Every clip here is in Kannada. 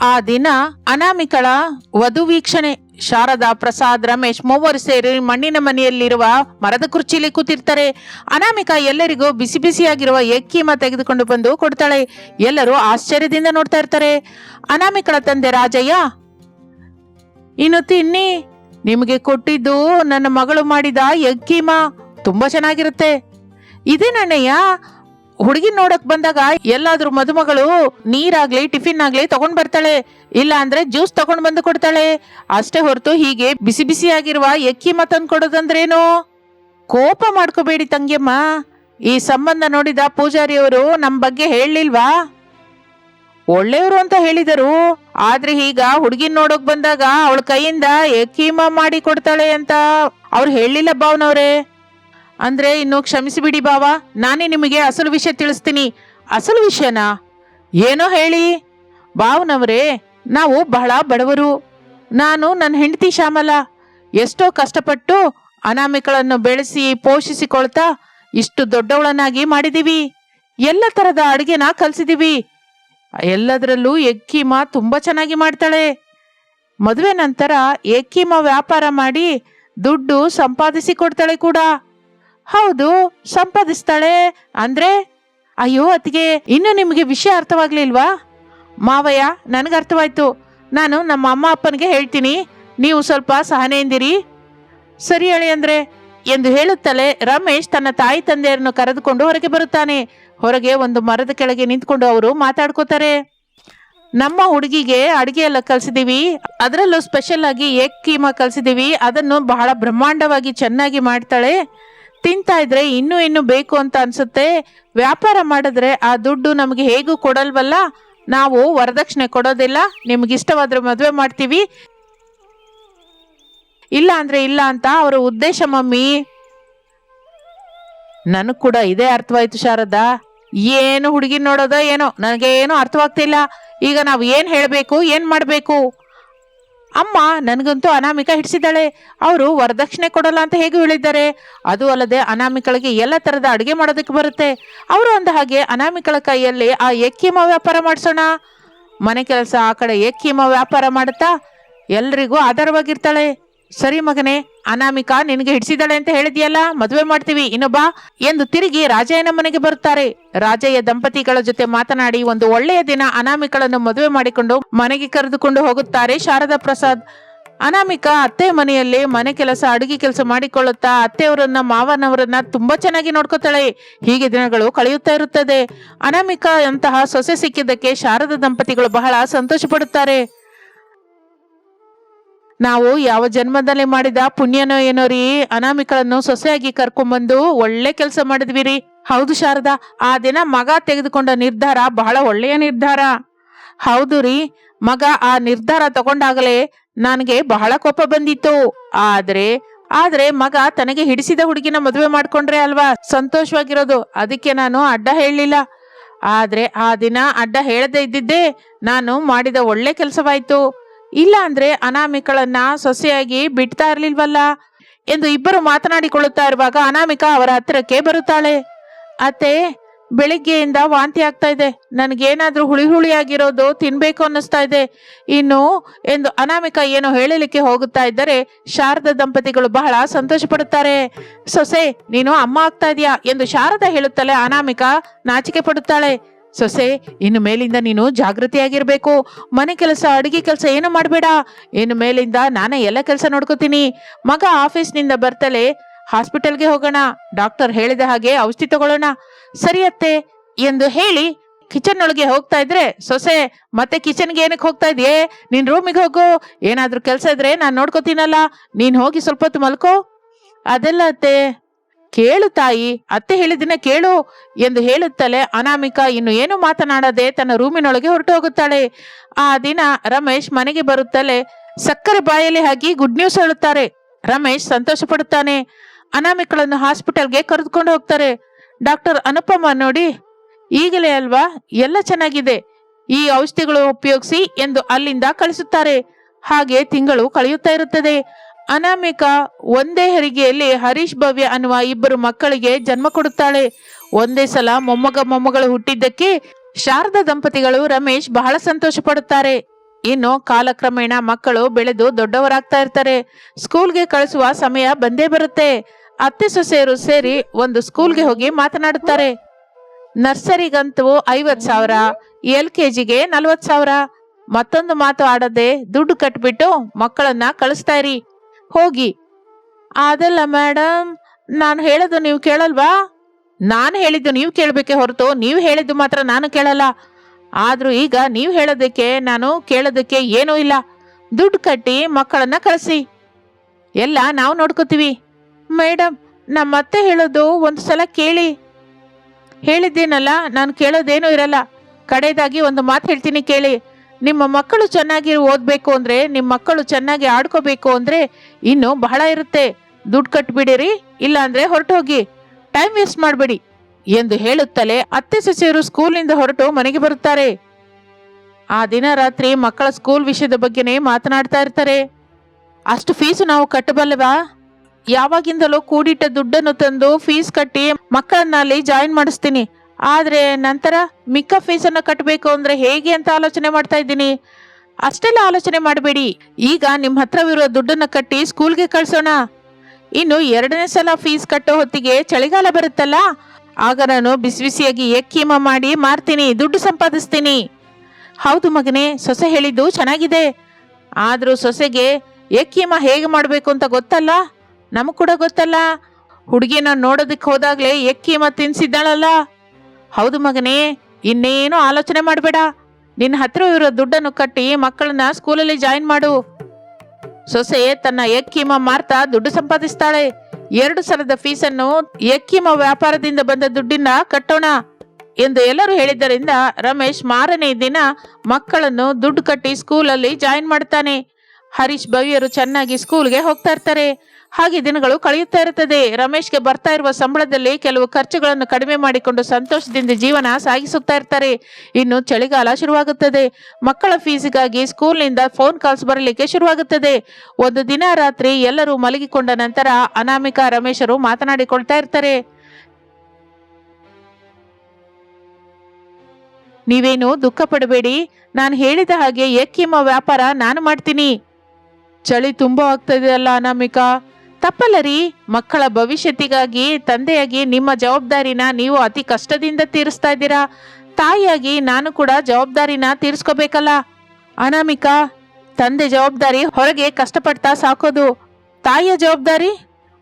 ಆ ದಿನ ಅನಾಮಿಕಳ ವಧುವೀಕ್ಷಣೆ ಶಾರದಾ ಪ್ರಸಾದ್, ರಮೇಶ್ ಮೂವರು ಸೇರಿ ಮಣ್ಣಿನ ಮನೆಯಲ್ಲಿರುವ ಮರದ ಕುರ್ಚಿಲಿ ಕೂತಿರ್ತಾರೆ. ಅನಾಮಿಕಾ ಎಲ್ಲರಿಗೂ ಬಿಸಿ ಬಿಸಿಯಾಗಿರುವ ಎಕ್ಕಿಮ ತೆಗೆದುಕೊಂಡು ಬಂದು ಕೊಡ್ತಾಳೆ. ಎಲ್ಲರೂ ಆಶ್ಚರ್ಯದಿಂದ ನೋಡ್ತಾ ಇರ್ತಾರೆ. ಅನಾಮಿಕಳ ತಂದೆ ರಾಜಯ್ಯ, ಇನ್ನು ತಿನ್ನಿ. ನಿಮಗೆ ಕೊಟ್ಟಿದ್ದು ನನ್ನ ಮಗಳು ಮಾಡಿದ ಎಕ್ಕಿಮ ತುಂಬಾ ಚೆನ್ನಾಗಿರುತ್ತೆ. ಇದೇನಣ್ಣಯ್ಯ ಹುಡುಗಿ ನೋಡಕ್ ಬಂದಾಗ ಎಲ್ಲಾದ್ರೂ ಮದುಮಗಳು ನೀರಾಗ್ಲಿ, ಟಿಫಿನ್ ಆಗ್ಲಿ ತಗೊಂಡ್ ಬರ್ತಾಳೆ. ಇಲ್ಲ ಅಂದ್ರೆ ಜ್ಯೂಸ್ ತಗೊಂಡ್ ಬಂದು ಕೊಡ್ತಾಳೆ. ಅಷ್ಟೇ ಹೊರತು ಹೀಗೆ ಬಿಸಿ ಬಿಸಿ ಆಗಿರುವ ಎಕ್ಕಿ ತಂದು ಕೊಡೋದಂದ್ರೇನು? ಕೋಪ ಮಾಡ್ಕೋಬೇಡಿ ತಂಗಿಯಮ್ಮ. ಈ ಸಂಬಂಧ ನೋಡಿದ ಪೂಜಾರಿಯವರು ನಮ್ ಬಗ್ಗೆ ಹೇಳಲಿಲ್ವಾ? ಒಳ್ಳೆಯವರು ಅಂತ ಹೇಳಿದರು. ಆದ್ರೆ ಈಗ ಹುಡುಗಿನ ನೋಡೋಕ್ ಬಂದಾಗ ಅವಳ ಕೈಯಿಂದ ಎಕ್ಕಿಮ ಮಾಡಿ ಕೊಡ್ತಾಳೆ ಅಂತ ಅವ್ರು ಹೇಳಿಲ್ಲ ಭಾವನವ್ರೆ. ಅಂದ್ರೆ ಇನ್ನು ಕ್ಷಮಿಸಿಬಿಡಿ ಬಾವ, ನಾನೇ ನಿಮಗೆ ಅಸಲು ವಿಷಯ ತಿಳಿಸ್ತೀನಿ. ಅಸಲು ವಿಷಯನಾ? ಏನೋ ಹೇಳಿ. ಬಾವನವರೇ ನಾವು ಬಹಳ ಬಡವರು. ನಾನು ನನ್ನ ಹೆಂಡತಿ ಶ್ಯಾಮಲ. ಎಷ್ಟೋ ಕಷ್ಟಪಟ್ಟು ಅನಾಮಿಕಳನ್ನು ಬೆಳೆಸಿ, ಪೋಷಿಸಿಕೊಳ್ತಾ ಇಷ್ಟು ದೊಡ್ಡವಳನ್ನಾಗಿ ಮಾಡಿದೀವಿ. ಎಲ್ಲ ತರದ ಅಡುಗೆನ ಕಲ್ಸಿದೀವಿ. ಎಲ್ಲದರಲ್ಲೂ ಎಕ್ಕಿಮ ತುಂಬಾ ಚೆನ್ನಾಗಿ ಮಾಡ್ತಾಳೆ. ಮದುವೆ ನಂತರ ಎಕ್ಕಿಮ ವ್ಯಾಪಾರ ಮಾಡಿ ದುಡ್ಡು ಸಂಪಾದಿಸಿ ಕೊಡ್ತಾಳೆ ಕೂಡ. ಹೌದು, ಸಂಪಾದಿಸ್ತಾಳೆ. ಅಂದ್ರೆ? ಅಯ್ಯೋ, ಅತ್ತಿಗೆ, ಇನ್ನು ನಿಮಗೆ ವಿಷಯ ಅರ್ಥವಾಗ್ಲಿಲ್ವಾ? ಮಾವಯ್ಯ, ನನಗೆ ಅರ್ಥವಾಯ್ತು. ನಾನು ನಮ್ಮ ಅಮ್ಮ ಅಪ್ಪನಿಗೆ ಹೇಳ್ತೀನಿ. ನೀವು ಸ್ವಲ್ಪ ಸಹನೆಯಿಂದಿರಿ. ಸರಿ ಹೇಳಿ ಅಂದ್ರೆ? ಎಂದು ಹೇಳುತ್ತಲೇ ರಮೇಶ್ ತನ್ನ ತಾಯಿ ತಂದೆಯರನ್ನು ಕರೆದುಕೊಂಡು ಹೊರಗೆ ಬರುತ್ತಾನೆ. ಹೊರಗೆ ಒಂದು ಮರದ ಕೆಳಗೆ ನಿಂತ್ಕೊಂಡು ಅವರು ಮಾತಾಡ್ಕೋತಾರೆ. ನಮ್ಮ ಹುಡುಗಿಗೆ ಅಡಿಗೆ ಎಲ್ಲ ಕಲ್ಸಿದೀವಿ. ಅದರಲ್ಲೂ ಸ್ಪೆಷಲ್ ಆಗಿ ಏಕ್ ಕೀಮಾ ಕಲ್ಸಿದೀವಿ. ಅದನ್ನು ಬಹಳ ಬ್ರಹ್ಮಾಂಡವಾಗಿ ಚೆನ್ನಾಗಿ ಮಾಡ್ತಾಳೆ. ತಿಂತಾ ಇದ್ರೆ ಇನ್ನೂ ಇನ್ನೂ ಬೇಕು ಅಂತ ಅನ್ಸುತ್ತೆ. ವ್ಯಾಪಾರ ಮಾಡಿದ್ರೆ ಆ ದುಡ್ಡು ನಮಗೆ ಹೇಗೂ ಕೊಡಲ್ವಲ್ಲ? ನಾವು ವರದಕ್ಷಿಣೆ ಕೊಡೋದಿಲ್ಲ. ನಿಮ್ಗೆ ಇಷ್ಟವಾದ್ರೆ ಮದುವೆ ಮಾಡ್ತೀವಿ. ಇಲ್ಲ ಅಂದ್ರೆ ಇಲ್ಲ ಅಂತ ಅವರ ಉದ್ದೇಶ, ಮಮ್ಮಿ. ನನಗ್ ಕೂಡ ಇದೇ ಅರ್ಥವಾಯ್ತು ಶಾರದಾ. ಏನು ಹುಡುಗಿ ನೋಡೋದ ಏನೋ ನನಗೆ ಏನೋ ಅರ್ಥವಾಗ್ತಿಲ್ಲ. ಈಗ ನಾವು ಏನು ಹೇಳಬೇಕು, ಏನು ಮಾಡ್ಬೇಕು? ಅಮ್ಮ ನನಗಂತೂ ಅನಾಮಿಕ ಹಿಡಿಸಿದ್ದಾಳೆ. ಅವರು ವರದಕ್ಷಿಣೆ ಕೊಡಲ್ಲ ಅಂತ ಹೇಗೆ ಹೇಳಿದ್ದಾರೆ? ಅದು ಅಲ್ಲದೆ ಅನಾಮಿಕಳಿಗೆ ಎಲ್ಲ ಥರದ ಅಡುಗೆ ಮಾಡೋದಕ್ಕೆ ಬರುತ್ತೆ. ಅವರು ಅಂದ ಹಾಗೆ ಅನಾಮಿಕಳ ಕೈಯಲ್ಲಿ ಆ ಎಕ್ಕಿಮ ವ್ಯಾಪಾರ ಮಾಡಿಸೋಣ. ಮನೆ ಕೆಲಸ ಆ ಕಡೆ ಎಕ್ಕಿಮ ವ್ಯಾಪಾರ ಮಾಡುತ್ತಾ? ಎಲ್ರಿಗೂ ಆಧಾರವಾಗಿರ್ತಾಳೆ. ಸರಿ ಮಗನೇ, ಅನಾಮಿಕಾ ನಿನಗೆ ಹಿಡಿಸಿದಾಳೆ ಅಂತ ಹೇಳಿದ್ಯಲ್ಲ, ಮದುವೆ ಮಾಡ್ತೀವಿ, ಇನ್ನೊಬ್ಬ? ಎಂದು ತಿರುಗಿ ರಾಜಯ್ಯನ ಮನೆಗೆ ಬರುತ್ತಾರೆ. ರಾಜಯ್ಯ ದಂಪತಿಗಳ ಜೊತೆ ಮಾತನಾಡಿ ಒಂದು ಒಳ್ಳೆಯ ದಿನ ಅನಾಮಿಕಳನ್ನು ಮದುವೆ ಮಾಡಿಕೊಂಡು ಮನೆಗೆ ಕರೆದುಕೊಂಡು ಹೋಗುತ್ತಾರೆ ಶಾರದಾ ಪ್ರಸಾದ್. ಅನಾಮಿಕಾ ಅತ್ತೆ ಮನೆಯಲ್ಲಿ ಮನೆ ಕೆಲಸ, ಅಡುಗೆ ಕೆಲಸ ಮಾಡಿಕೊಳ್ಳುತ್ತಾ ಅತ್ತೆಯವರನ್ನ, ಮಾವನವರನ್ನ ತುಂಬಾ ಚೆನ್ನಾಗಿ ನೋಡ್ಕೋತಾಳೆ. ಹೀಗೆ ದಿನಗಳು ಕಳೆಯುತ್ತಾ ಇರುತ್ತದೆ. ಅನಾಮಿಕಾ ಅಂತಹ ಸೊಸೆ ಸಿಕ್ಕಿದ್ದಕ್ಕೆ ಶಾರದಾ ದಂಪತಿಗಳು ಬಹಳ ಸಂತೋಷ ಪಡುತ್ತಾರೆ ನಾವು ಯಾವ ಜನ್ಮದಲ್ಲಿ ಮಾಡಿದ ಪುಣ್ಯನೋ ಏನೋ ರೀ, ಅನಾಮಿಕಳನ್ನು ಸೊಸೆಯಾಗಿ ಕರ್ಕೊಂಡ್ಬಂದು ಒಳ್ಳೆ ಕೆಲಸ ಮಾಡಿದ್ವಿ ರೀ. ಹೌದು ಶಾರದಾ, ಆ ದಿನ ಮಗ ತೆಗೆದುಕೊಂಡ ನಿರ್ಧಾರ ಬಹಳ ಒಳ್ಳೆಯ ನಿರ್ಧಾರ. ಹೌದು ರೀ, ಮಗ ಆ ನಿರ್ಧಾರ ತಗೊಂಡಾಗಲೇ ನನಗೆ ಬಹಳ ಕೋಪ ಬಂದಿತ್ತು. ಆದ್ರೆ ಆದ್ರೆ ಮಗ ತನಗೆ ಹಿಡಿಸಿದ ಹುಡುಗಿನ ಮದುವೆ ಮಾಡ್ಕೊಂಡ್ರೆ ಅಲ್ವಾ? ಸಂತೋಷವಾಗಿರೋದು, ಅದಕ್ಕೆ ನಾನು ಅಡ್ಡ ಹೇಳಲಿಲ್ಲ. ಆದ್ರೆ ಆ ದಿನ ಅಡ್ಡ ಹೇಳದೇ ಇದ್ದಿದ್ದೇ ನಾನು ಮಾಡಿದ ಒಳ್ಳೆ ಕೆಲಸವಾಯ್ತು. ಇಲ್ಲ ಅಂದ್ರೆ ಅನಾಮಿಕಳನ್ನ ಸೊಸೆಯಾಗಿ ಬಿಡ್ತಾ ಇರ್ಲಿಲ್ವಲ್ಲ? ಎಂದು ಇಬ್ಬರು ಮಾತನಾಡಿಕೊಳ್ಳುತ್ತಾ ಇರುವಾಗ ಅನಾಮಿಕ ಅವರ ಹತ್ತಿರಕ್ಕೆ ಬರುತ್ತಾಳೆ. ಅತ್ತೆ, ಬೆಳಿಗ್ಗೆಯಿಂದ ವಾಂತಿ ಆಗ್ತಾ ಇದೆ. ನನಗೇನಾದರೂ ಹುಳಿ ಹುಳಿ ಆಗಿರೋದು ತಿನ್ಬೇಕು ಅನ್ನಿಸ್ತಾ ಇದೆ. ಇನ್ನು, ಎಂದು ಅನಾಮಿಕ ಏನು ಹೇಳಲಿಕ್ಕೆ ಹೋಗುತ್ತಾ ಇದ್ದರೆ ಶಾರದ ದಂಪತಿಗಳು ಬಹಳ ಸಂತೋಷ ಪಡುತ್ತಾರೆ ಸೊಸೆ, ನೀನು ಅಮ್ಮ ಆಗ್ತಾ ಇದೆಯಾ? ಎಂದು ಶಾರದ ಹೇಳುತ್ತಲೇ ಅನಾಮಿಕ ನಾಚಿಕೆ ಪಡುತ್ತಾಳೆ. ಸೊಸೆ, ಇನ್ನು ಮೇಲಿಂದ ನೀನು ಜಾಗೃತಿಯಾಗಿರಬೇಕು. ಮನೆ ಕೆಲಸ, ಅಡುಗೆ ಕೆಲಸ ಏನು ಮಾಡಬೇಡ. ಇನ್ನು ಮೇಲಿಂದ ನಾನೇ ಎಲ್ಲ ಕೆಲಸ ನೋಡ್ಕೋತೀನಿ. ಮಗ ಆಫೀಸ್ನಿಂದ ಬರ್ತಲೇ ಹಾಸ್ಪಿಟಲ್ಗೆ ಹೋಗೋಣ. ಡಾಕ್ಟರ್ ಹೇಳಿದ ಹಾಗೆ ಔಷಧಿ ತಗೊಳ್ಳೋಣ. ಸರಿಯತ್ತೆ ಎಂದು ಹೇಳಿ ಕಿಚನ್ ಒಳಗೆ ಹೋಗ್ತಾ ಇದ್ರೆ, ಸೊಸೆ, ಮತ್ತೆ ಕಿಚನ್ಗೆ ಏನಕ್ಕೆ ಹೋಗ್ತಾ ಇದೆಯೇ? ನಿನ್ ರೂಮಿಗೆ ಹೋಗು. ಏನಾದರೂ ಕೆಲಸ ಇದ್ರೆ ನಾನು ನೋಡ್ಕೋತೀನಲ್ಲ. ನೀನು ಹೋಗಿ ಸ್ವಲ್ಪ ಹೊತ್ತು ಮಲ್ಕೋ. ಅದೆಲ್ಲ ಅತ್ತೆ. ಕೇಳು ತಾಯಿ, ಅತ್ತೆ ಹೇಳಿದಿನ ಕೇಳು ಎಂದು ಹೇಳುತ್ತಲೇ ಅನಾಮಿಕಾ ಇನ್ನು ಏನು ಮಾತನಾಡದೆ ತನ್ನ ರೂಮಿನೊಳಗೆ ಹೊರಟು ಹೋಗುತ್ತಾಳೆ ಆ ದಿನ ರಮೇಶ್ ಮನೆಗೆ ಬರುತ್ತಲೇ ಸಕ್ಕರೆ ಬಾಯಲ್ಲಿ ಹಾಕಿ ಗುಡ್ ನ್ಯೂಸ್ ಹೇಳುತ್ತಾರೆ. ರಮೇಶ್ ಸಂತೋಷ ಪಡುತ್ತಾನೆ ಅನಾಮಿಕಳನ್ನು ಹಾಸ್ಪಿಟಲ್ಗೆ ಕರೆದುಕೊಂಡು ಹೋಗ್ತಾರೆ. ಡಾಕ್ಟರ್ ಅನುಪಮ ನೋಡಿ, ಈಗಲೇ ಅಲ್ವಾ? ಎಲ್ಲ ಚೆನ್ನಾಗಿದೆ. ಈ ಔಷಧಿಗಳು ಉಪಯೋಗಿಸಿ ಎಂದು ಅಲ್ಲಿಂದ ಕಳಿಸುತ್ತಾರೆ. ಹಾಗೆ ತಿಂಗಳು ಕಳೆಯುತ್ತಾ ಇರುತ್ತದೆ. ಅನಾಮಿಕಾ ಒಂದೇ ಹೆರಿಗೆಯಲ್ಲಿ ಹರೀಶ್ ಭವ್ಯ ಅನ್ನುವ ಇಬ್ಬರು ಮಕ್ಕಳಿಗೆ ಜನ್ಮ ಕೊಡುತ್ತಾಳೆ. ಒಂದೇ ಸಲ ಮೊಮ್ಮಗ ಮೊಮ್ಮಗಳು ಹುಟ್ಟಿದ್ದಕ್ಕೆ ಶಾರದಾ ದಂಪತಿಗಳು ರಮೇಶ್ ಬಹಳ ಸಂತೋಷ ಪಡುತ್ತಾರೆ. ಇನ್ನು ಕಾಲಕ್ರಮೇಣ ಮಕ್ಕಳು ಬೆಳೆದು ದೊಡ್ಡವರಾಗ್ತಾ ಇರ್ತಾರೆ. ಸ್ಕೂಲ್ಗೆ ಕಳಿಸುವ ಸಮಯ ಬಂದೇ ಬರುತ್ತೆ. ಅತ್ತೆ ಸೊಸೆಯರು ಸೇರಿ ಒಂದು ಸ್ಕೂಲ್ಗೆ ಹೋಗಿ ಮಾತನಾಡುತ್ತಾರೆ. ನರ್ಸರಿಗಂತೂ ಐವತ್ ಸಾವಿರ ಎಲ್ ಕೆ ಜಿಗೆ ನಲ್ವತ್ ಸಾವಿರ. ಮತ್ತೊಂದು ಮಾತು ಆಡದೆ ದುಡ್ಡು ಕಟ್ಬಿಟ್ಟು ಮಕ್ಕಳನ್ನ ಕಳಿಸ್ತಾ ಇರಿ. ಹೋಗಿ. ಅದಲ್ಲ ಮೇಡಮ್ ನಾನು ಹೇಳೋದು ನೀವು ಕೇಳಲ್ವಾ? ನಾನು ಹೇಳಿದ್ದು ನೀವು ಕೇಳಬೇಕೆ ಹೊರತು, ನೀವು ಹೇಳಿದ್ದು ಮಾತ್ರ ನಾನು ಕೇಳಲ್ಲ. ಆದ್ರೂ ಈಗ ನೀವು ಹೇಳೋದಕ್ಕೆ, ನಾನು ಕೇಳೋದಕ್ಕೆ ಏನೂ ಇಲ್ಲ. ದುಡ್ಡು ಕಟ್ಟಿ ಮಕ್ಕಳನ್ನ ಕಳಿಸಿ. ಎಲ್ಲ ನಾವು ನೋಡ್ಕೋತೀವಿ. ಮೇಡಮ್ ನಮ್ಮ ಅತ್ತೆ ಹೇಳೋದು ಒಂದು ಸಲ ಕೇಳಿ. ಹೇಳಿದ್ದೇನಲ್ಲ, ನಾನು ಕೇಳೋದೇನೂ ಇರಲ್ಲ. ಕಡೆಯದಾಗಿ ಒಂದು ಮಾತು ಹೇಳ್ತೀನಿ ಕೇಳಿ. ನಿಮ್ಮ ಮಕ್ಕಳು ಚೆನ್ನಾಗಿ ಓದಬೇಕು ಅಂದರೆ, ನಿಮ್ಮ ಮಕ್ಕಳು ಚೆನ್ನಾಗಿ ಆಡ್ಕೋಬೇಕು ಅಂದರೆ ಇನ್ನು ಬಹಳ ಇರುತ್ತೆ. ದುಡ್ಡು ಕಟ್ಬಿಡಿರಿ, ಇಲ್ಲಾಂದರೆ ಹೊರಟು ಹೋಗಿ ಟೈಮ್ ವೇಸ್ಟ್ ಮಾಡಬೇಡಿ ಎಂದು ಹೇಳುತ್ತಲೇ ಅತ್ತೆ ಸೊಸೆಯರು ಸ್ಕೂಲ್ನಿಂದ ಹೊರಟು ಮನೆಗೆ ಬರುತ್ತಾರೆ. ಆ ದಿನ ರಾತ್ರಿ ಮಕ್ಕಳ ಸ್ಕೂಲ್ ವಿಷಯದ ಬಗ್ಗೆನೇ ಮಾತನಾಡ್ತಾ ಇರ್ತಾರೆ. ಅಷ್ಟು ಫೀಸು ನಾವು ಕಟ್ಟಬಲ್ಲವಾ? ಯಾವಾಗಿಂದಲೂ ಕೂಡಿಟ್ಟ ದುಡ್ಡನ್ನು ತಂದು ಫೀಸ್ ಕಟ್ಟಿ ಮಕ್ಕಳನ್ನ ಅಲ್ಲಿ ಜಾಯಿನ್ ಮಾಡಿಸ್ತೀನಿ. ಆದ್ರೆ ನಂತರ ಮಿಕ್ಕ ಫೀಸನ್ನು ಕಟ್ಟಬೇಕು ಅಂದ್ರೆ ಹೇಗೆ ಅಂತ ಆಲೋಚನೆ ಮಾಡ್ತಾ ಇದ್ದೀನಿ. ಅಷ್ಟೆಲ್ಲ ಆಲೋಚನೆ ಮಾಡಬೇಡಿ. ಈಗ ನಿಮ್ಮ ಹತ್ರವಿರುವ ದುಡ್ಡನ್ನು ಕಟ್ಟಿ ಸ್ಕೂಲ್ಗೆ ಕಳಿಸೋಣ. ಇನ್ನು ಎರಡನೇ ಸಲ ಫೀಸ್ ಕಟ್ಟೋ ಹೊತ್ತಿಗೆ ಚಳಿಗಾಲ ಬರುತ್ತಲ್ಲ? ಆಗ ನಾನು ಬಿಸಿ ಬಿಸಿಯಾಗಿ ಎಕ್ಕೀಮ ಮಾಡಿ ಮಾರ್ತೀನಿ, ದುಡ್ಡು ಸಂಪಾದಿಸ್ತೀನಿ. ಹೌದು ಮಗನೇ, ಸೊಸೆ ಹೇಳಿದ್ದು ಚೆನ್ನಾಗಿದೆ. ಆದರೂ ಸೊಸೆಗೆ ಎಕ್ಕೀಮ ಹೇಗೆ ಮಾಡಬೇಕು ಅಂತ ಗೊತ್ತಲ್ಲ? ನಮಗೆ ಕೂಡ ಗೊತ್ತಲ್ಲ. ಹುಡುಗಿನ ನೋಡೋದಕ್ಕೆ ಹೋದಾಗಲೇ ಎಕ್ಕೀಮ ತಿನ್ಸಿದ್ದಾಳಲ್ಲ. ಹೌದು ಮಗನೇ, ಇನ್ನೇನು ಆಲೋಚನೆ ಮಾಡಬೇಡ. ನಿನ್ನ ಹತ್ರ ಇರೋ ದುಡ್ಡನ್ನು ಕಟ್ಟಿ ಮಕ್ಕಳನ್ನ ಸ್ಕೂಲಲ್ಲಿ ಜಾಯಿನ್ ಮಾಡು. ಸೊಸೆ ತನ್ನ ಎಕ್ಕಿಮ ಮಾರ್ತಾ ದುಡ್ಡು ಸಂಪಾದಿಸ್ತಾಳೆ. ಎರಡು ಸಲದ ಫೀಸನ್ನು ಎಕ್ಕಿಮ ವ್ಯಾಪಾರದಿಂದ ಬಂದ ದುಡ್ಡಿನ ಕಟ್ಟೋಣ ಎಂದು ಎಲ್ಲರೂ ಹೇಳಿದ್ದರಿಂದ ರಮೇಶ್ ಮಾರನೇ ದಿನ ಮಕ್ಕಳನ್ನು ದುಡ್ಡು ಕಟ್ಟಿ ಸ್ಕೂಲಲ್ಲಿ ಜಾಯಿನ್ ಮಾಡ್ತಾನೆ. ಹರೀಶ್ ಭವ್ಯರು ಚೆನ್ನಾಗಿ ಸ್ಕೂಲ್ಗೆ ಹೋಗ್ತಾ ಇರ್ತಾರೆ. ಹಾಗೆ ದಿನಗಳು ಕಳೆಯುತ್ತಾ ಇರುತ್ತದೆ. ರಮೇಶ್ಗೆ ಬರ್ತಾ ಇರುವ ಸಂಬಳದಲ್ಲಿ ಕೆಲವು ಖರ್ಚುಗಳನ್ನು ಕಡಿಮೆ ಮಾಡಿಕೊಂಡು ಸಂತೋಷದಿಂದ ಜೀವನ ಸಾಗಿಸುತ್ತಾ ಇರ್ತಾರೆ. ಇನ್ನು ಚಳಿಗಾಲ ಶುರುವಾಗುತ್ತದೆ. ಮಕ್ಕಳ ಫೀಸಿಗಾಗಿ ಸ್ಕೂಲ್ನಿಂದ ಫೋನ್ ಕಾಲ್ಸ್ ಬರಲಿಕ್ಕೆ ಶುರುವಾಗುತ್ತದೆ. ಒಂದು ದಿನ ರಾತ್ರಿ ಎಲ್ಲರೂ ಮಲಗಿಕೊಂಡ ನಂತರ ಅನಾಮಿಕಾ ರಮೇಶರು ಮಾತನಾಡಿಕೊಳ್ತಾ ಇರ್ತಾರೆ. ನೀವೇನು ದುಃಖ ಪಡಬೇಡಿ. ನಾನು ಹೇಳಿದ ಹಾಗೆ ಎಕ್ಕಿಮ್ಮ ವ್ಯಾಪಾರ ನಾನು ಮಾಡ್ತೀನಿ. ಚಳಿ ತುಂಬಾ ಆಗ್ತಾ ಅಲ್ಲ ಅನಾಮಿಕಾ. ತಪ್ಪಲ್ಲ ರೀ ಮಕ್ಕಳ ಭವಿಷ್ಯತಿಗಾಗಿ ತಂದೆಯಾಗಿ ನಿಮ್ಮ ಜವಾಬ್ದಾರಿನ ನೀವು ಅತಿ ಕಷ್ಟದಿಂದ ತೀರಿಸ್ತಾ ಇದ್ದೀರಾ? ತಾಯಿಯಾಗಿ ನಾನು ಕೂಡ ಜವಾಬ್ದಾರಿನ ತೀರಿಸ್ಕೋಬೇಕಲ್ಲ? ಅನಾಮಿಕಾ, ತಂದೆ ಜವಾಬ್ದಾರಿ ಹೊರಗೆ ಕಷ್ಟಪಡ್ತಾ ಸಾಕೋದು. ತಾಯಿಯ ಜವಾಬ್ದಾರಿ?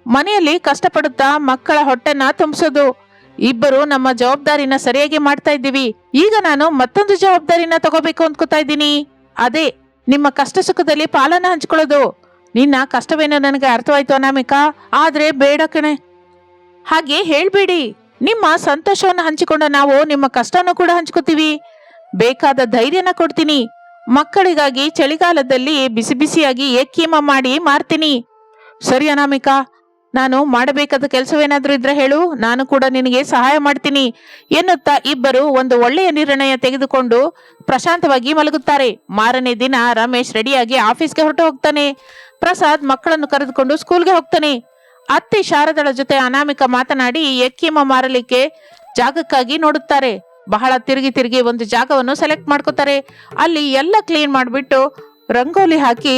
ಮನೆಯಲ್ಲಿ ಕಷ್ಟಪಡುತ್ತಾ ಮಕ್ಕಳ ಹೊಟ್ಟೆನ ತುಂಬಿಸೋದು. ಇಬ್ಬರು ನಮ್ಮ ಜವಾಬ್ದಾರಿನ ಸರಿಯಾಗಿ ಮಾಡ್ತಾ ಇದ್ದೀವಿ. ಈಗ ನಾನು ಮತ್ತೊಂದು ಜವಾಬ್ದಾರಿನ ತಗೋಬೇಕು ಅಂದ್ಕೋತಾ ಇದ್ದೀನಿ. ಅದೇ, ನಿಮ್ಮ ಕಷ್ಟ ಸುಖದಲ್ಲಿ ಪಾಲನ ಹಂಚ್ಕೊಳ್ಳೋದು. ನಿನ್ನ ಕಷ್ಟವೇನೋ ನನಗೆ ಅರ್ಥವಾಯ್ತು ಅನಾಮಿಕಾ? ಆದ್ರೆ ಬೇಡ ಕಣೆ. ಹಾಗೆ ಹೇಳ್ಬೇಡಿ. ನಿಮ್ಮ ಸಂತೋಷವನ್ನು ಹಂಚಿಕೊಂಡ ನಾವು ನಿಮ್ಮ ಕಷ್ಟವನ್ನು ಕೂಡ ಹಂಚ್ಕೋತೀವಿ. ಬೇಕಾದ ಧೈರ್ಯನ ಕೊಡ್ತೀನಿ. ಮಕ್ಕಳಿಗಾಗಿ ಚಳಿಗಾಲದಲ್ಲಿ ಬಿಸಿ ಬಿಸಿಯಾಗಿ ಏಕೀಮ ಮಾಡಿ ಮಾರ್ತೀನಿ. ಸರಿ ಅನಾಮಿಕಾ, ನಾನು ಮಾಡಬೇಕಾದ ಕೆಲಸವೇನಾದರೂ ಇದ್ರೆ ಹೇಳು. ನಾನು ಕೂಡ ನಿನಗೆ ಸಹಾಯ ಮಾಡ್ತೀನಿ ಎನ್ನುತ್ತಾ ಇಬ್ಬರು ಒಂದು ಒಳ್ಳೆಯ ನಿರ್ಣಯ ತೆಗೆದುಕೊಂಡು ಪ್ರಶಾಂತವಾಗಿ ಮಲಗುತ್ತಾರೆ. ಮಾರನೇ ದಿನ ರಮೇಶ್ ರೆಡಿಯಾಗಿ ಆಫೀಸ್ಗೆ ಹೊರಟು ಹೋಗ್ತಾನೆ. ಪ್ರಸಾದ್ ಮಕ್ಕಳನ್ನು ಕರೆದುಕೊಂಡು ಸ್ಕೂಲ್ಗೆ ಹೋಗ್ತಾನೆ. ಅತ್ತೆ ಶಾರದಳ ಜೊತೆ ಅನಾಮಿಕ ಮಾತನಾಡಿ ಎಕ್ಕಿಮ ಮಾರಲಿಕ್ಕೆ ಜಾಗಕ್ಕಾಗಿ ನೋಡುತ್ತಾರೆ. ಬಹಳ ತಿರುಗಿ ತಿರುಗಿ ಒಂದು ಜಾಗವನ್ನು ಸೆಲೆಕ್ಟ್ ಮಾಡ್ಕೋತಾರೆ. ಅಲ್ಲಿ ಎಲ್ಲ ಕ್ಲೀನ್ ಮಾಡಿಬಿಟ್ಟು ರಂಗೋಲಿ ಹಾಕಿ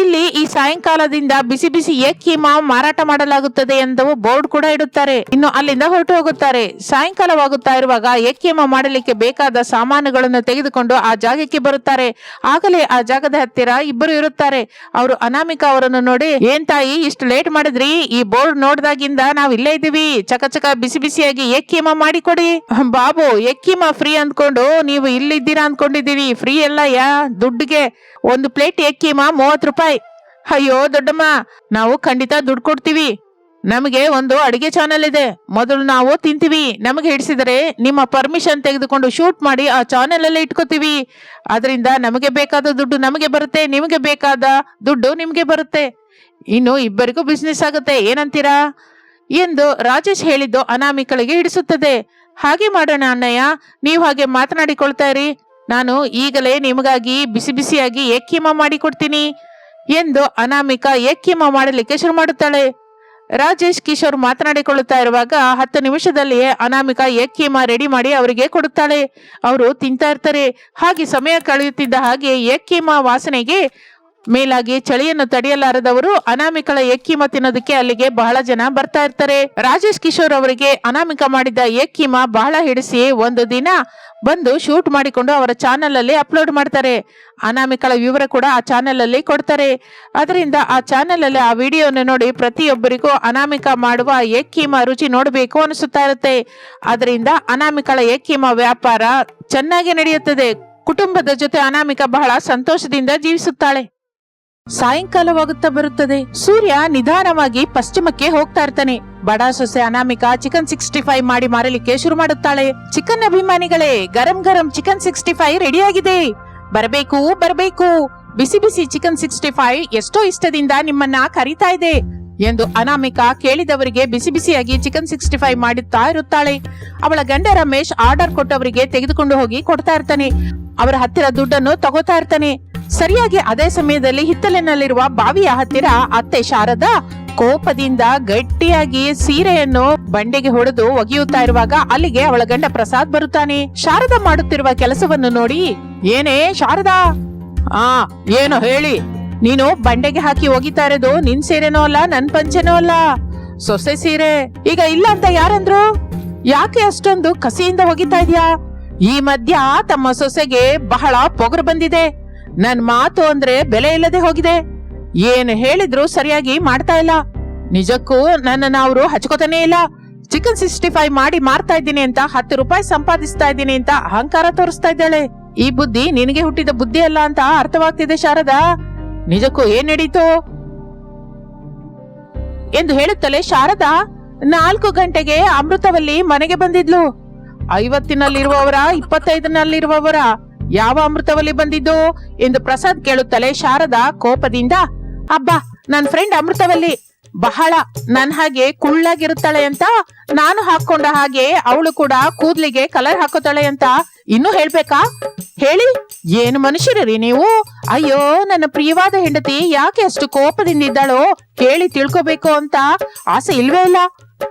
ಇಲ್ಲಿ ಈ ಸಾಯಂಕಾಲದಿಂದ ಬಿಸಿ ಬಿಸಿ ಏಕೀಮ ಮಾರಾಟ ಮಾಡಲಾಗುತ್ತದೆ ಎಂದು ಬೋರ್ಡ್ ಕೂಡ ಇಡುತ್ತಾರೆ. ಇನ್ನು ಅಲ್ಲಿಂದ ಹೊರಟು ಹೋಗುತ್ತಾರೆ. ಸಾಯಂಕಾಲವಾಗುತ್ತಾ ಇರುವಾಗ ಏಕೀಮ ಮಾಡಲಿಕ್ಕೆ ಬೇಕಾದ ಸಾಮಾನುಗಳನ್ನು ತೆಗೆದುಕೊಂಡು ಆ ಜಾಗಕ್ಕೆ ಬರುತ್ತಾರೆ. ಆಗಲೇ ಆ ಜಾಗದ ಹತ್ತಿರ ಇಬ್ಬರು ಇರುತ್ತಾರೆ. ಅವರು ಅನಾಮಿಕಾ ಅವರನ್ನು ನೋಡಿ, ಏನ್ ತಾಯಿ, ಇಷ್ಟು ಲೇಟ್ ಮಾಡಿದ್ರಿ? ಈ ಬೋರ್ಡ್ ನೋಡ್ದಾಗಿಂದ ನಾವ್ ಇಲ್ಲೇ ಇದೀವಿ ಚಕ ಬಿಸಿ ಬಿಸಿಯಾಗಿ ಏಕೀಮ ಮಾಡಿಕೊಡಿ. ಬಾಬು ಏಕೀಮ ಫ್ರೀ ಅಂದ್ಕೊಂಡು ನೀವು ಇಲ್ಲಿದ್ದೀರಾ ಅಂದ್ಕೊಂಡಿದೀವಿ ಫ್ರೀ ಎಲ್ಲ ಯಾ, ದುಡ್ಡಿಗೆ. ಒಂದು ಪ್ಲೇಟ್ ಏಕೀಮ ಮೂವತ್ತು ರೂಪಾಯಿ. ಅಯ್ಯೋ ದೊಡ್ಡಮ್ಮ, ನಾವು ಖಂಡಿತ ದುಡ್ಡು ಕೊಡ್ತೀವಿ. ನಮಗೆ ಒಂದು ಅಡಿಗೆ ಚಾನಲ್ ಇದೆ. ಮೊದಲು ನಾವು ತಿಂತೀವಿ. ನಮಗೆ ಹಿಡಿಸಿದರೆ ನಿಮ್ಮ ಪರ್ಮಿಷನ್ ತೆಗೆದುಕೊಂಡು ಶೂಟ್ ಮಾಡಿ ಆ ಚಾನೆಲ್ ಅಲ್ಲಿ ಇಟ್ಕೋತೀವಿ. ಅದರಿಂದ ನಮಗೆ ಬೇಕಾದ ದುಡ್ಡು ನಮಗೆ ಬರುತ್ತೆ, ನಿಮಗೆ ಬೇಕಾದ ದುಡ್ಡು ನಿಮಗೆ ಬರುತ್ತೆ. ಇನ್ನು ಇಬ್ಬರಿಗೂ ಬಿಸ್ನೆಸ್ ಆಗುತ್ತೆ. ಏನಂತೀರಾ? ಎಂದು ರಾಜೇಶ್ ಹೇಳಿದ್ದು ಅನಾಮಿಕಳಿಗೆ ಹಿಡಿಸುತ್ತದೆ. ಹಾಗೆ ಮಾಡೋಣ ಅಣ್ಣಯ್ಯ, ನೀವು ಹಾಗೆ ಮಾತನಾಡಿಕೊಳ್ತಾ ಇರಿ. ನಾನು ಈಗಲೇ ನಿಮಗಾಗಿ ಬಿಸಿ ಬಿಸಿಯಾಗಿ ಏಕೀಮ ಮಾಡಿಕೊಡ್ತೀನಿ. ಎಂದು ಅನಾಮಿಕಾ ಏಕ್ಯಮ ಮಾಡಲಿಕ್ಕೆ ಶುರು ಮಾಡುತ್ತಾಳೆ. ರಾಜೇಶ್ ಕಿಶೋರ್ ಮಾತನಾಡಿಕೊಳ್ಳುತ್ತಾ ಇರುವಾಗ ಹತ್ತು ನಿಮಿಷದಲ್ಲಿಯೇ ಅನಾಮಿಕಾ ಏಕ್ಯಮ ರೆಡಿ ಮಾಡಿ ಅವರಿಗೆ ಕೊಡುತ್ತಾಳೆ. ಅವರು ತಿಂತಾ ಇರ್ತಾರೆ. ಹಾಗೆ ಸಮಯ ಕಳೆಯುತ್ತಿದ್ದ ಹಾಗೆ ಏಕ್ಯಮ ವಾಸನೆಗೆ ಮೇಲಾಗಿ ಚಳಿಯನ್ನು ತಡೆಯಲಾರದವರು ಅನಾಮಿಕಳ ಎಕ್ಕಿಮ ಕೀಮಾ ತಿನ್ನೋದಕ್ಕೆ ಅಲ್ಲಿಗೆ ಬಹಳ ಜನ ಬರ್ತಾ ಇರ್ತಾರೆ. ರಾಜೇಶ್ ಕಿಶೋರ್ ಅವರಿಗೆ ಅನಾಮಿಕ ಮಾಡಿದ ಎಕ್ಕಿಮ ಕೀಮಾ ಬಹಳ ಹಿಡಿಸಿ ಒಂದು ದಿನ ಬಂದು ಶೂಟ್ ಮಾಡಿಕೊಂಡು ಅವರ ಚಾನೆಲ್ ಅಲ್ಲಿ ಅಪ್ಲೋಡ್ ಮಾಡ್ತಾರೆ. ಅನಾಮಿಕಳ ವಿವರ ಕೂಡ ಆ ಚಾನೆಲ್ ಅಲ್ಲಿ ಕೊಡ್ತಾರೆ. ಅದರಿಂದ ಆ ಚಾನೆಲ್ ಅಲ್ಲಿ ಆ ವಿಡಿಯೋನ ನೋಡಿ ಪ್ರತಿಯೊಬ್ಬರಿಗೂ ಅನಾಮಿಕ ಮಾಡುವ ಎಕ್ಕಿಮ ಕೀಮಾ ರುಚಿ ನೋಡಬೇಕು ಅನಿಸುತ್ತಾ ಇರುತ್ತೆ. ಅದರಿಂದ ಅನಾಮಿಕಳ ಎಕ್ಕಿಮ ಕೀಮಾ ವ್ಯಾಪಾರ ಚೆನ್ನಾಗಿ ನಡೆಯುತ್ತದೆ. ಕುಟುಂಬದ ಜೊತೆ ಅನಾಮಿಕ ಬಹಳ ಸಂತೋಷದಿಂದ ಜೀವಿಸುತ್ತಾಳೆ. ಸಾಯಂಕಾಲವಾಗುತ್ತಾ ಬರುತ್ತದೆ. ಸೂರ್ಯ ನಿಧಾನವಾಗಿ ಪಶ್ಚಿಮಕ್ಕೆ ಹೋಗ್ತಾ ಇರ್ತಾನೆ. ಬಡ ಸೊಸೆ ಅನಾಮಿಕಾ ಚಿಕನ್ ಸಿಕ್ಸ್ಟಿ ಫೈವ್ ಮಾಡಿ ಮಾರಲಿಕ್ಕೆ ಶುರು ಮಾಡುತ್ತಾಳೆ. ಚಿಕನ್ ಅಭಿಮಾನಿಗಳೇ, ಗರಂ ಗರಂ ಚಿಕನ್ ಸಿಕ್ಸ್ಟಿ ಫೈವ್ ರೆಡಿಯಾಗಿದೆ ಬರಬೇಕು ಬರಬೇಕು. ಬಿಸಿ ಬಿಸಿ ಚಿಕನ್ ಸಿಕ್ಸ್ಟಿ ಫೈವ್ ಎಷ್ಟೋ ಇಷ್ಟದಿಂದ ನಿಮ್ಮನ್ನ ಕರೀತಾ ಇದೆ ಎಂದು ಅನಾಮಿಕಾ ಕೇಳಿದವರಿಗೆ ಬಿಸಿ ಬಿಸಿಯಾಗಿ ಚಿಕನ್ ಸಿಕ್ಸ್ಟಿ ಫೈವ್ ಮಾಡುತ್ತಾ ಇರುತ್ತಾಳೆ. ಅವಳ ಗಂಡ ರಮೇಶ್ ಆರ್ಡರ್ ಕೊಟ್ಟವರಿಗೆ ತೆಗೆದುಕೊಂಡು ಹೋಗಿ ಕೊಡ್ತಾ ಇರ್ತಾನೆ. ಅವರ ಹತ್ತಿರ ದುಡ್ಡನ್ನು ತಗೋತಾ ಇರ್ತಾನೆ. ಸರಿಯಾಗಿ ಅದೇ ಸಮಯದಲ್ಲಿ ಹಿತ್ತಲಿನಲ್ಲಿರುವ ಬಾವಿಯ ಹತ್ತಿರ ಅತ್ತೆ ಶಾರದಾ ಕೋಪದಿಂದ ಗಟ್ಟಿಯಾಗಿ ಸೀರೆಯನ್ನು ಬಂಡೆಗೆ ಹೊಡೆದು ಒಗೆಯುತ್ತಾ ಇರುವಾಗ ಅಲ್ಲಿಗೆ ಅವಳ ಗಂಡ ಪ್ರಸಾದ್ ಬರುತ್ತಾನೆ. ಶಾರದ ಮಾಡುತ್ತಿರುವ ಕೆಲಸವನ್ನು ನೋಡಿ, ಏನೇ ಶಾರದಾ? ಆ, ಏನು ಹೇಳಿ? ನೀನು ಬಂಡೆಗೆ ಹಾಕಿ ಒಗಿತಾ ಇರೋದು ನಿನ್ ಸೀರೆನೋ ಅಲ್ಲ, ನನ್ ಪಂಚೆನೋ ಅಲ್ಲ? ಸೊಸೆ ಸೀರೆ. ಈಗ ಇಲ್ಲ ಅಂತ ಯಾರಂದ್ರು? ಯಾಕೆ ಅಷ್ಟೊಂದು ಕಸಿಯಿಂದ ಒಗಿತಾ ಇದ್ಯಾ? ಈ ಮಧ್ಯ ತಮ್ಮ ಸೊಸೆಗೆ ಬಹಳ ಪೊಗರು ಬಂದಿದೆ. ನನ್ ಮಾತು ಅಂದ್ರೆ ಬೆಲೆ ಇಲ್ಲದೆ ಹೋಗಿದೆ. ಏನ್ ಹೇಳಿದ್ರು ಸರಿಯಾಗಿ ಮಾಡ್ತಾ ಇಲ್ಲ. ನಿಜಕ್ಕೂ ನನ್ನನ್ನ ಅವರು ಹಚ್ಕೋತಾನೆ ಇಲ್ಲ. ಚಿಕನ್ ಸಿಕ್ಸ್ಟಿ ಫೈವ್ ಮಾಡಿ ಮಾರ್ತಾ ಇದ್ದೀನಿ ಅಂತ ಹತ್ತು ರೂಪಾಯಿ ಸಂಪಾದಿಸ್ತಾ ಇದ್ದೀನಿ ಅಂತ ಅಹಂಕಾರ ತೋರಿಸ್ತಾ ಇದ್ದಾಳೆ. ಈ ಬುದ್ಧಿ ನಿನಗೆ ಹುಟ್ಟಿದ ಬುದ್ಧಿ ಅಲ್ಲ ಅಂತ ಅರ್ಥವಾಗ್ತಿದೆ ಶಾರದಾ? ನಿಜಕ್ಕೂ ಏನ್ ನಡೀತು? ಎಂದು ಹೇಳುತ್ತಲೇ ಶಾರದಾ ನಾಲ್ಕು ಗಂಟೆಗೆ ಅಮೃತವಲ್ಲಿ ಮನೆಗೆ ಬಂದಿದ್ಲು. ಐವತ್ತಿನಲ್ಲಿರುವವರ, ಇಪ್ಪತ್ತೈದನಲ್ಲಿರುವವರ ಯಾವ ಅಮೃತವಲ್ಲಿ ಬಂದಿದ್ದು? ಎಂದು ಪ್ರಸಾದ್ ಕೇಳುತ್ತಲೇ ಶಾರದಾ ಕೋಪದಿಂದ, ಅಬ್ಬಾ, ನನ್ ಫ್ರೆಂಡ್ ಅಮೃತವಲ್ಲಿ ಬಹಳ ನನ್ ಹಾಗೆ ಕುಳ್ಳಾಗಿರುತ್ತಾಳೆ ಅಂತ ನಾನು ಹಾಕೊಂಡ ಹಾಗೆ ಅವಳು ಕೂಡ ಕೂದ್ಲಿಗೆ ಕಲರ್ ಹಾಕೋತಾಳೆ ಅಂತ ಇನ್ನೂ ಹೇಳ್ಬೇಕಾ? ಹೇಳಿ, ಏನು ಮನುಷ್ಯರೀ ನೀವು? ಅಯ್ಯೋ, ನನ್ನ ಪ್ರಿಯವಾದ ಹೆಂಡತಿ ಯಾಕೆ ಅಷ್ಟು ಕೋಪದಿಂದ ಇದ್ದಾಳೋ ಕೇಳಿ ತಿಳ್ಕೋಬೇಕು ಅಂತ ಆಸೆ ಇಲ್ವೇ ಇಲ್ಲ?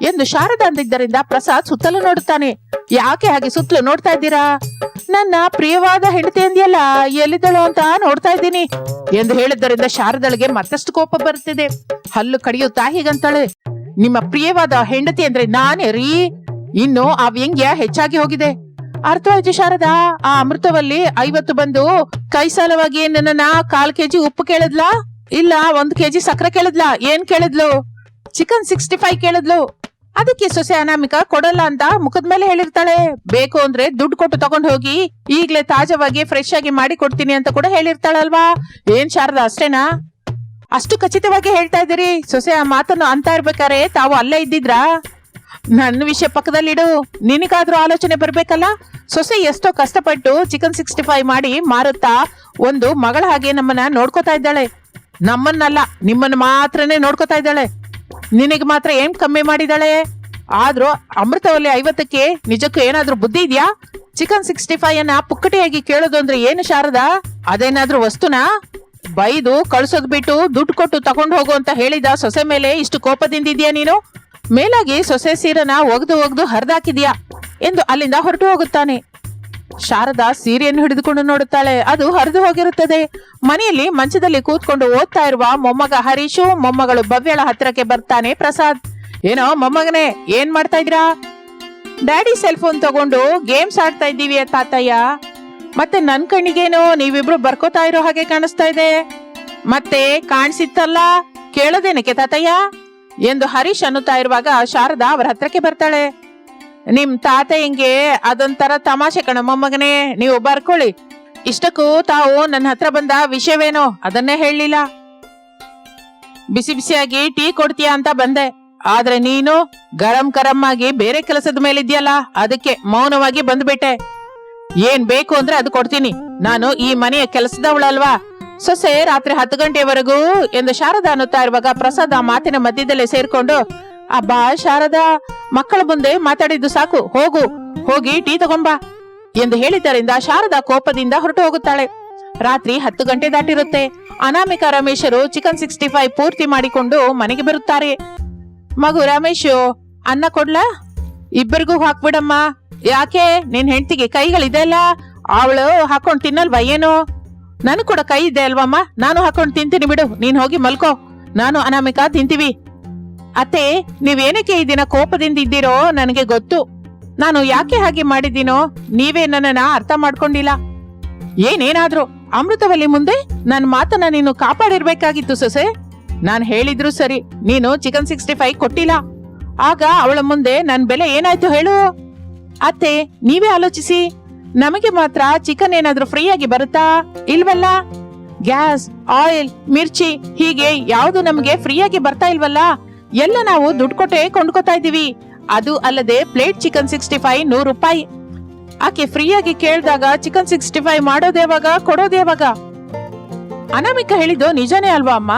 ಎಂದು ಶಾರದಾ ಅಂದಿದ್ದರಿಂದ ಪ್ರಸಾದ್ ಸುತ್ತಲೂ ನೋಡುತ್ತಾನೆ. ಯಾಕೆ ಹಾಗೆ ಸುತ್ತಲೂ ನೋಡ್ತಾ ಇದ್ದೀರಾ? ನನ್ನ ಪ್ರಿಯವಾದ ಹೆಂಡತಿ ಅಂದಿಯಲ್ಲ, ಎಲ್ಲಿದ್ದಳು ಅಂತ ನೋಡ್ತಾ ಇದ್ದೀನಿ ಎಂದು ಹೇಳಿದ್ದರಿಂದ ಶಾರದಳಿಗೆ ಮತ್ತಷ್ಟು ಕೋಪ ಬರುತ್ತಿದೆ. ಹಲ್ಲು ಕಡಿಯುತ್ತಾ ಹೀಗಂತಾಳೆ. ನಿಮ್ಮ ಪ್ರಿಯವಾದ ಹೆಂಡತಿ ಅಂದ್ರೆ ನಾನೇ ರೀ? ಇನ್ನು ಆ ವ್ಯಂಗ್ಯ ಹೆಚ್ಚಾಗಿ ಹೋಗಿದೆ. ಅರ್ಥವಾಯ್ತು ಶಾರದಾ, ಆ ಅಮೃತವಲ್ಲಿ ಐವತ್ತು ಬಂದು ಕೈ ಸಾಲವಾಗಿ ನನ್ನನ್ನ ಕಾಲ್ ಕೆಜಿ ಉಪ್ಪು ಕೇಳಿದ್ಲಾ? ಇಲ್ಲ, ಒಂದ್ ಕೆಜಿ ಸಕ್ಕರೆ ಕೇಳಿದ್ಲಾ? ಏನ್ ಕೇಳಿದ್ಲು? ಚಿಕನ್ ಸಿಕ್ಸ್ಟಿ ಫೈವ್ ಕೇಳಿದ್ಲು. ಅದಕ್ಕೆ ಸೊಸೆ ಅನಾಮಿಕ ಕೊಡಲ್ಲ ಅಂತ ಮುಖದ ಮೇಲೆ ಹೇಳಿರ್ತಾಳೆ. ಬೇಕು ಅಂದ್ರೆ ದುಡ್ಡು ಕೊಟ್ಟು ತಗೊಂಡ್ ಹೋಗಿ ಈಗ್ಲೇ ತಾಜಾವಾಗಿ ಫ್ರೆಶ್ ಆಗಿ ಮಾಡಿ ಕೊಡ್ತೀನಿ ಅಂತ ಕೂಡ ಹೇಳಿರ್ತಾಳಲ್ವಾ? ಏನ್ ಶಾರದಾ, ಅಷ್ಟೇನಾ? ಅಷ್ಟು ಖಚಿತವಾಗಿ ಹೇಳ್ತಾ ಇದ್ದೀರಿ. ಸೊಸೆ ಆ ಮಾತನ್ನು ಅಂತ ಇರ್ಬೇಕಾರೆ ತಾವು ಅಲ್ಲೇ ಇದ್ದಿದ್ರಾ? ನನ್ನ ವಿಷಯ ಪಕ್ಕದಲ್ಲಿಡು ನಿನಗಾದ್ರೂ ಆಲೋಚನೆ ಬರ್ಬೇಕಲ್ಲ? ಸೊಸೆ ಎಷ್ಟೋ ಕಷ್ಟಪಟ್ಟು ಚಿಕನ್ ಸಿಕ್ಸ್ಟಿ ಫೈವ್ ಮಾಡಿ ಮಾರುತ್ತಾ ಒಂದು ಮಗಳ ಹಾಗೆ ನಮ್ಮನ್ನ ನೋಡ್ಕೋತಾ ಇದ್ದಾಳೆ. ನಮ್ಮನ್ನಲ್ಲ, ನಿಮ್ಮನ್ನ ಮಾತ್ರನೇ ನೋಡ್ಕೋತಾ ಇದ್ದಾಳೆ. ನಿನಗೆ ಮಾತ್ರ ಏನ್ ಕಮ್ಮಿ ಮಾಡಿದಾಳೆ? ಆದ್ರೂ ಅಮೃತವಲ್ಲಿ ಐವತ್ತಕ್ಕೆ ನಿಜಕ್ಕೂ ಏನಾದ್ರೂ ಬುದ್ಧಿ ಇದೆಯಾ? ಚಿಕನ್ ಸಿಕ್ಸ್ಟಿ ಫೈವ್ ಅನ್ನ ಪುಕ್ಕಟಿಯಾಗಿ ಕೇಳೋದು ಅಂದ್ರೆ ಏನು ಶಾರದಾ? ಅದೇನಾದ್ರೂ ವಸ್ತುನಾ? ಬೈದು ಕಳ್ಸೋದ್ ಬಿಟ್ಟು ದುಡ್ಡು ಕೊಟ್ಟು ತಗೊಂಡು ಹೋಗು ಅಂತ ಹೇಳಿದ ಸೊಸೆ ಮೇಲೆ ಇಷ್ಟು ಕೋಪದಿಂದ ಇದೆಯಾ ನೀನು? ಮೇಲಾಗಿ ಸೊಸೆ ಸೀರನ ಒಗ್ದು ಒಗ್ದು ಹರಿದಾಕಿದ್ಯಾ ಎಂದು ಅಲ್ಲಿಂದ ಹೊರಟು ಹೋಗುತ್ತಾನೆ. ಶಾರದಾ ಸೀರೆಯನ್ನು ಹಿಡಿದುಕೊಂಡು ನೋಡುತ್ತಾಳೆ. ಅದು ಹರಿದು ಹೋಗಿರುತ್ತದೆ. ಮನೆಯಲ್ಲಿ ಮಂಚದಲ್ಲಿ ಕೂತ್ಕೊಂಡು ಓದ್ತಾ ಇರುವ ಮೊಮ್ಮಗ ಹರೀಶು, ಮೊಮ್ಮಗಳು ಭವ್ಯಳ ಹತ್ತಿರಕ್ಕೆ ಬರ್ತಾನೆ ಪ್ರಸಾದ್. ಏನೋ ಮೊಮ್ಮಗನೇ, ಏನ್ ಮಾಡ್ತಾ ಇದ್ರಾ ಡ್ಯಾಡಿ ಸೆಲ್ ಫೋನ್ ತಗೊಂಡು ಗೇಮ್ಸ್ ಆಡ್ತಾ ಇದ್ದೀವಿ ತಾತಯ್ಯ. ಮತ್ತೆ ನನ್ ಕಣ್ಣಿಗೇನು ನೀವಿಬ್ರು ಬರ್ಕೋತಾ ಇರೋ ಹಾಗೆ ಕಾಣಿಸ್ತಾ ಇದೆ. ಮತ್ತೆ ಕಾಣಿಸಿತ್ತಲ್ಲ? ಕೇಳೋದೇನಕ್ಕೆ ತಾತಯ್ಯ? ಎಂದು ಹರೀಶ್ ಅನ್ನುತ್ತಾ ಇರುವಾಗ ಶಾರದಾ ಅವರ ಹತ್ರಕ್ಕೆ ಬರ್ತಾಳೆ. ನಿಮ್ ಹಿಂಗೆ ಅದೊಂಥರ ತಮಾಷೆ ಕಣ ಮೊಮ್ಮಗನೇ, ನೀವು ಬರ್ಕೊಳ್ಳಿ. ಇಷ್ಟಕ್ಕೂ ತಾವು ನನ್ನ ಹತ್ರ ಬಂದ ವಿಷಯವೇನೋ ಅದನ್ನೇ ಹೇಳಲಿಲ್ಲ. ಬಿಸಿ ಬಿಸಿಯಾಗಿ ಟೀ ಕೊಡ್ತೀಯ ಅಂತ ಬಂದೆ. ಆದ್ರೆ ನೀನು ಗರಂ ಗರಂ ಆಗಿ ಬೇರೆ ಕೆಲಸದ ಮೇಲಿದ್ಯಲ್ಲ, ಅದಕ್ಕೆ ಮೌನವಾಗಿ ಬಂದ್ಬಿಟ್ಟೆ. ಏನ್ ಬೇಕು ಅಂದ್ರೆ ಅದು ಕೊಡ್ತೀನಿ. ನಾನು ಈ ಮನೆಯ ಕೆಲಸದವಳಲ್ವಾ? ಸೊಸೆ ರಾತ್ರಿ ಹತ್ತು ಗಂಟೆವರೆಗೂ ಎಂದು ಶಾರದಾ ಅನ್ನುತ್ತಾ ಇರುವಾಗ ಪ್ರಸಾದ್ ಮಾತಿನ ಮಧ್ಯದಲ್ಲೇ ಸೇರ್ಕೊಂಡು ಅಬ್ಬಾ, ಶಾರದಾ, ಮಕ್ಕಳ ಮುಂದೆ ಮಾತಾಡಿದ್ದು ಸಾಕು, ಹೋಗು, ಹೋಗಿ ಟೀ ತಗೊಂಬಾ ಎಂದು ಹೇಳಿದ್ದರಿಂದ ಶಾರದಾ ಕೋಪದಿಂದ ಹೊರಟು ಹೋಗುತ್ತಾಳೆ. ರಾತ್ರಿ ಹತ್ತು ಗಂಟೆ ದಾಟಿರುತ್ತೆ. ಅನಾಮಿಕಾ ರಮೇಶರು ಚಿಕನ್ ಸಿಕ್ಸ್ಟಿ ಫೈವ್ ಪೂರ್ತಿ ಮಾಡಿಕೊಂಡು ಮನೆಗೆ ಬರುತ್ತಾರೆ. ಮಗು ರಮೇಶು, ಅನ್ನ ಕೊಡ್ಲಾ? ಇಬ್ಬರಿಗೂ ಹಾಕ್ಬಿಡಮ್ಮ. ಯಾಕೆ? ನಿನ್ ಹೆಂಡತಿಗೆ ಕೈಗಳಿದೆಯಲ್ಲ ಅವಳು ಹಾಕೊಂಡ್ ತಿನ್ನಲ್ವಾ ಏನು? ನನ್ ಕೂಡ ಕೈ ಇದೆ ಅಲ್ವಮ್ಮ. ನಾನು ಹಾಕೊಂಡ್ ತಿಂತೀನಿ ಬಿಡು. ನೀನ್ ಹೋಗಿ ಮಲ್ಕೋ. ನಾನು ಅನಾಮಿಕಾ ತಿಂತೀವಿ. ಅತ್ತೆ, ನೀವೇನಕ್ಕೆ ಈ ದಿನ ಕೋಪದಿಂದ ಇದ್ದೀರೋ ನನಗೆ ಗೊತ್ತು. ನಾನು ಯಾಕೆ ಹಾಗೆ ಮಾಡಿದ್ದೀನೋ ನೀವೇ ನನ್ನನ್ನ ಅರ್ಥ ಮಾಡ್ಕೊಂಡಿಲ್ಲ. ಏನೇನಾದ್ರೂ, ಅಮೃತವಲ್ಲಿ ಮುಂದೆ ನನ್ನ ಮಾತನ್ನ ನೀನು ಕಾಪಾಡಿರ್ಬೇಕಾಗಿತ್ತು ಸೊಸೆ. ನಾನ್ ಹೇಳಿದ್ರು ಸರಿ, ನೀನು ಚಿಕನ್ ಸಿಕ್ಸ್ಟಿ ಫೈವ್ ಕೊಟ್ಟಿಲ್ಲ. ಆಗ ಅವಳ ಮುಂದೆ ನನ್ ಬೆಲೆ ಏನಾಯ್ತು ಹೇಳು. ಅತ್ತೆ, ನೀವೇ ಆಲೋಚಿಸಿ. ನಮಗೆ ಮಾತ್ರ ಚಿಕನ್ ಏನಾದ್ರೂ ಫ್ರೀಯಾಗಿ ಬರುತ್ತಾ? ಇಲ್ವಲ್ಲ? ಗ್ಯಾಸ್, ಆಯಿಲ್, ಮಿರ್ಚಿ ಹೀಗೆ ಯಾವುದು ನಮಗೆ ಫ್ರೀಯಾಗಿ ಬರ್ತಾ ಇಲ್ವಲ್ಲ? ಎಲ್ಲ ನಾವು ದುಡ್ಡು ಕೊಟ್ಟೆ ಕೊಂಡ್ಕೊತಾ ಇದೀವಿ ಅದು ಅಲ್ಲದೆ ಪ್ಲೇಟ್ ಚಿಕನ್ ಸಿಕ್ಸ್ಟಿ ಫೈವ್ ನೂರು ರೂಪಾಯಿ. ಆಕೆ ಫ್ರೀಯಾಗಿ ಕೇಳಿದಾಗ ಚಿಕನ್ ಸಿಕ್ಸ್ಟಿ ಫೈವ್ ಮಾಡೋದು ಯಾವಾಗ, ಕೊಡೋದು ಯಾವಾಗ? ಅನಾಮಿಕ ಹೇಳಿದ್ದು ನಿಜನೇ ಅಲ್ವಾ ಅಮ್ಮ?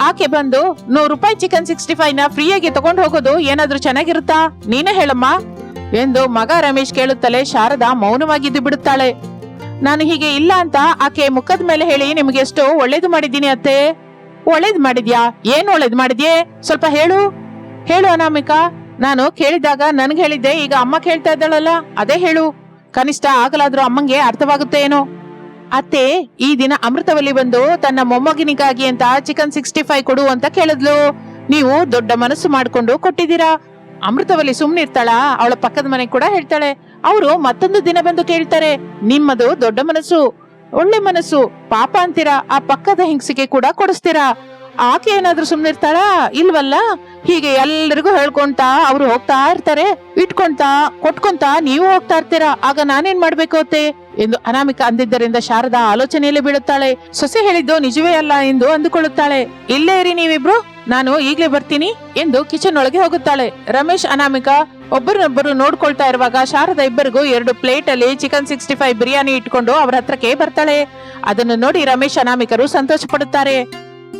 ಆಕೆ ಬಂದು, ನೂರು ರೂಪಾಯಿ ಚಿಕನ್ ಸಿಕ್ಸ್ಟಿ ಫೈವ್ನ ಫ್ರೀಯಾಗಿ ತಗೊಂಡು ಹೋಗೋದು ಏನಾದ್ರೂ ಚೆನ್ನಾಗಿರುತ್ತಾ? ನೀನೇ ಹೇಳಮ್ಮ. ಎಂದು ಮಗ ರಮೇಶ್ ಕೇಳುತ್ತಲೇ ಶಾರದಾ ಮೌನವಾಗಿದ್ದು ಬಿಡುತ್ತಾಳೆ. ನಾನು ಹೀಗೆ ಇಲ್ಲ ಅಂತ ಆಕೆ ಮುಖದ ಮೇಲೆ ಹೇಳಿ ನಿಮ್ಗೆ ಎಷ್ಟು ಒಳ್ಳೇದು ಮಾಡಿದ್ದೀನಿ ಅತ್ತೆ. ಒಳ್ಳೇದ್ ಮಾಡಿದ್ಯಾ? ಏನ್ ಒಳ್ಳೇದ್ ಮಾಡಿದ್ಯೆ? ಸ್ವಲ್ಪ ಹೇಳು. ಹೇಳು ಅನಾಮಿಕಾ. ನಾನು ಕೇಳಿದಾಗ ನನ್ಗೆ ಹೇಳಿದ್ದೆ, ಈಗ ಅಮ್ಮ ಕೇಳ್ತಾ ಇದ್ದಾಳಲ್ಲ, ಅದೇ ಹೇಳು. ಕನಿಷ್ಠ ಆಗಲಾದ್ರೂ ಅಮ್ಮಂಗೆ ಅರ್ಥವಾಗುತ್ತೆ ಏನೋ. ಅತ್ತೆ, ಈ ದಿನ ಅಮೃತವಲ್ಲಿ ಬಂದು ತನ್ನ ಮೊಮ್ಮಗನಿಗಾಗಿ ಅಂತ ಚಿಕನ್ ಸಿಕ್ಸ್ಟಿ ಫೈವ್ ಕೊಡು ಅಂತ ಕೇಳಿದ್ಲು. ನೀವು ದೊಡ್ಡ ಮನಸ್ಸು ಮಾಡ್ಕೊಂಡು ಕೊಟ್ಟಿದ್ದೀರಾ? ಅಮೃತವಲ್ಲಿ ಸುಮ್ನಿರ್ತಾಳ ಅವಳ ಪಕ್ಕದ ಮನೆ ಕೂಡ ಹೇಳ್ತಾಳೆ. ಅವರು ಮತ್ತೊಂದು ದಿನ ಬಂದು ಕೇಳ್ತಾರೆ. ನಿಮ್ಮದು ದೊಡ್ಡ ಮನಸ್ಸು. ಒಳ್ಳೆ ಮನಸ್ಸು, ಪಾಪ ಅಂತೀರಾ, ಆ ಪಕ್ಕದ ಹಿಂಗ್ಸಿಗೆ ಕೂಡ ಕೊಡಿಸ್ತೀರಾ? ಆಕೆ ಏನಾದ್ರೂ ಸುಮ್ನಿರ್ತಾಳ ಇಲ್ವಲ್ಲ? ಹೀಗೆ ಎಲ್ಲರಿಗೂ ಹೇಳ್ಕೊಂತ, ಅವ್ರು ಹೋಗ್ತಾ ಇರ್ತಾರೆ, ಇಟ್ಕೊಂತ, ಕೊಟ್ಕೊಂತ ನೀವು ಹೋಗ್ತಾ ಇರ್ತೀರಾ? ಆಗ ನಾನೇನ್ ಮಾಡ್ಬೇಕು ಅತ್ತೆ? ಎಂದು ಅನಾಮಿಕ ಅಂದಿದ್ದರಿಂದ ಶಾರದಾ ಆಲೋಚನೆಯಲ್ಲಿ ಬೀಳುತ್ತಾಳೆ. ಸೊಸೆ ಹೇಳಿದ್ದು ನಿಜವೇ ಅಲ್ಲ ಎಂದು ಅಂದುಕೊಳ್ಳುತ್ತಾಳೆ. ಇಲ್ಲೇ ಇರಿ ನೀವಿಬ್ರು, ನಾನು ಈಗ್ಲೇ ಬರ್ತೀನಿ ಎಂದು ಕಿಚನ್ ಒಳಗೆ ಹೋಗುತ್ತಾಳೆ. ರಮೇಶ್, ಅನಾಮಿಕ ಒಬ್ಬರನ್ನೊಬ್ಬರು ನೋಡ್ಕೊಳ್ತಾ ಇರುವಾಗ ಶಾರದ ಇಬ್ಬರಿಗೂ ಎರಡು ಪ್ಲೇಟ್ ಅಲ್ಲಿ ಚಿಕನ್ ಸಿಕ್ಸ್ಟಿ ಫೈವ್ ಬಿರಿಯಾನಿ ಇಟ್ಕೊಂಡು ಅವ್ರ ಹತ್ರಕ್ಕೆ ಬರ್ತಾಳೆ. ಅದನ್ನು ನೋಡಿ ರಮೇಶ್ ಅನಾಮಿಕರು ಸಂತೋಷ ಪಡುತ್ತಾರೆ.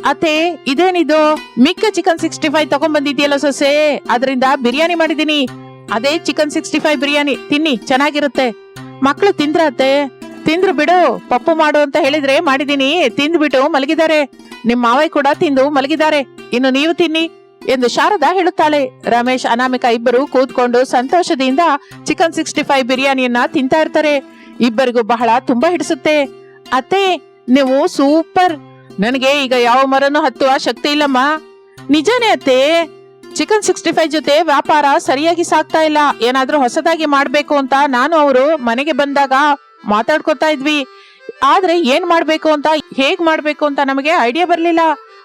ಅತ್ತೆ, ಇದೇನಿದು? ಮಿಕ್ಕ ಚಿಕನ್ ಸಿಕ್ಸ್ಟಿ ಫೈವ್ ತಗೊಂಡ್ಬಂದಿದ್ಯಲ್ಲ ಸೊಸೆ? ಅದರಿಂದ ಬಿರಿಯಾನಿ ಮಾಡಿದೀನಿ. ಅದೇ ಚಿಕನ್ ಸಿಕ್ಸ್ಟಿ ಫೈವ್ ಬಿರಿಯಾನಿ. ತಿನ್ನಿ, ಚೆನ್ನಾಗಿರುತ್ತೆ. ಮಕ್ಕಳು ತಿಂದ್ರ ಅತ್ತೆ? ತಿಂದ್ರು ಬಿಡು, ಪಪ್ಪು ಮಾಡು ಅಂತ ಹೇಳಿದ್ರೆ ಮಾಡಿದೀನಿ. ತಿಂದ್ಬಿಟ್ಟು ಮಲಗಿದ್ದಾರೆ. ನಿಮ್ ಮಾವಯ್ಯ ಕೂಡ ತಿಂದು ಮಲಗಿದ್ದಾರೆ. ಇನ್ನು ನೀವು ತಿನ್ನಿ. ಎಂದು ಶಾರದಾ ಹೇಳುತ್ತಾಳೆ. ರಮೇಶ್, ಅನಾಮಿಕ ಇಬ್ಬರು ಕೂತ್ಕೊಂಡು ಸಂತೋಷದಿಂದ ಚಿಕನ್ ಸಿಕ್ಸ್ಟಿ ಫೈವ್ ಬಿರಿಯಾನಿಯನ್ನ ತಿಂತಾ ಇರ್ತಾರೆ. ಇಬ್ಬರಿಗೂ ಬಹಳ ತುಂಬಾ ಹಿಡಿಸುತ್ತೆ. ಅತ್ತೆ, ನೀವು ಸೂಪರ್. ನನಗೆ ಈಗ ಯಾವ ಮರನೂ ಹತ್ತುವ ಶಕ್ತಿ ಇಲ್ಲಮ್ಮ. ನಿಜನೇ ಅತ್ತೆ ಚಿಕನ್ ಸಿಕ್ಸ್ಟಿ ಫೈವ್ ಜೊತೆ ವ್ಯಾಪಾರ ಸರಿಯಾಗಿ ಸಾಗ್ತಾ ಇಲ್ಲ. ಏನಾದ್ರೂ ಹೊಸದಾಗಿ ಮಾಡ್ಬೇಕು ಅಂತ ನಾನು ಅವರು ಮನೆಗೆ ಬಂದಾಗ ಮಾತಾಡ್ಕೊತಾ ಇದ್ವಿ. ಆದ್ರೆ ಏನ್ ಮಾಡ್ಬೇಕು ಅಂತ, ಹೇಗ್ ಮಾಡ್ಬೇಕು ಅಂತ ನಮಗೆ ಐಡಿಯಾ ಬರ್ಲಿಲ್ಲ.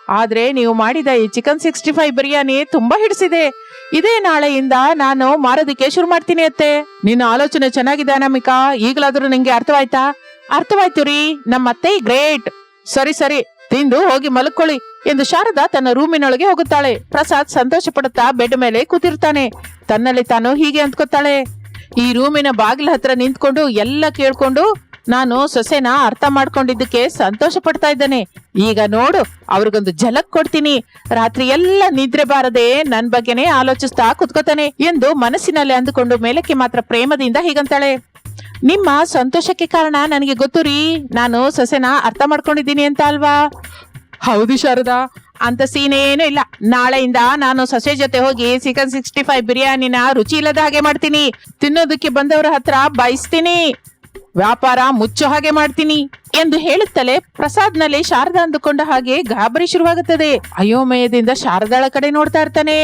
ಆದ್ರೆ ನೀವು ಮಾಡಿದ ಈ ಚಿಕನ್ ಸಿಕ್ಸ್ಟಿ ಫೈವ್ ಬಿರಿಯಾನಿ ತುಂಬಾ ಹಿಡಿಸಿದೆ. ಇದೇ ನಾಳೆಯಿಂದ ನಾನು ಮಾರೋದಕ್ಕೆ ಶುರು ಮಾಡ್ತೀನಿ ಅತ್ತೆ. ನಿನ್ನ ಆಲೋಚನೆ ಚೆನ್ನಾಗಿದೆ ಅನಾಮಿಕಾ. ಈಗಲಾದ್ರೂ ನಿಂಗೆ ಅರ್ಥವಾಯ್ತಾ? ಅರ್ಥವಾಯ್ತು ರೀ. ನಮ್ಮ ಅತ್ತೆ ಗ್ರೇಟ್. ಸರಿ ಸರಿ. ತಿಂದು ಹೋಗಿ ಮಲ್ಕೊಳ್ಳಿ ಎಂದು ಶಾರದಾ ತನ್ನ ರೂಮಿನೊಳಗೆ ಹೋಗುತ್ತಾಳೆ. ಪ್ರಸಾದ್ ಸಂತೋಷ ಪಡುತ್ತಾ ಬೆಡ್ ಮೇಲೆ ಕೂತಿರ್ತಾನೆ. ತನ್ನಲ್ಲಿ ತಾನು ಹೀಗೆ ಅಂದ್ಕೊತಾಳೆ. ಈ ರೂಮಿನ ಬಾಗಿಲ ಹತ್ರ ನಿಂತ್ಕೊಂಡು ಎಲ್ಲ ಕೇಳ್ಕೊಂಡು ನಾನು ಸೊಸೆನ ಅರ್ಥ ಮಾಡ್ಕೊಂಡಿದ್ದಕ್ಕೆ ಸಂತೋಷ ಪಡ್ತಾ ಇದ್ದೇನೆ. ಈಗ ನೋಡು, ಅವ್ರಿಗೊಂದು ಝಲಕ್ ಕೊಡ್ತೀನಿ. ರಾತ್ರಿ ಎಲ್ಲ ನಿದ್ರೆ ಬಾರದೆ ನನ್ ಬಗ್ಗೆನೇ ಆಲೋಚಿಸ್ತಾ ಕುತ್ಕೋತಾನೆ ಎಂದು ಮನಸ್ಸಿನಲ್ಲಿ ಅಂದುಕೊಂಡು ಮೇಲಕ್ಕೆ ಮಾತ್ರ ಪ್ರೇಮದಿಂದ ಹೀಗಂತಾಳೆ. ನಿಮ್ಮ ಸಂತೋಷಕ್ಕೆ ಕಾರಣ ನನಗೆ ಗೊತ್ತು ರೀ. ನಾನು ಸೊಸೆನ ಅರ್ಥ ಮಾಡ್ಕೊಂಡಿದ್ದೀನಿ ಅಂತ ಅಲ್ವಾ? ಹೌದು ಶಾರದಾ. ಅಂತ ಸೀನ್ ಏನೂ ಇಲ್ಲ. ನಾಳೆಯಿಂದ ನಾನು ಸೊಸೆ ಜೊತೆ ಹೋಗಿ ಚಿಕನ್ ಸಿಕ್ಸ್ಟಿ ಫೈವ್ ಬಿರಿಯಾನಿನ ರುಚಿ ಇಲ್ಲದ ಹಾಗೆ ಮಾಡ್ತೀನಿ. ತಿನ್ನೋದಕ್ಕೆ ಬಂದವರ ಹತ್ರ ಬಯಸ್ತೀನಿ. ವ್ಯಾಪಾರ ಮುಚ್ಚೋ ಹಾಗೆ ಮಾಡ್ತೀನಿ ಎಂದು ಹೇಳುತ್ತಲೇ ಪ್ರಸಾದ್ನಲ್ಲಿ ಶಾರದಾ ಅಂದುಕೊಂಡ ಹಾಗೆ ಗಾಬರಿ ಶುರುವಾಗುತ್ತದೆ. ಅಯೋಮಯದಿಂದ ಶಾರದಾಳ ಕಡೆ ನೋಡ್ತಾ ಇರ್ತಾನೆ.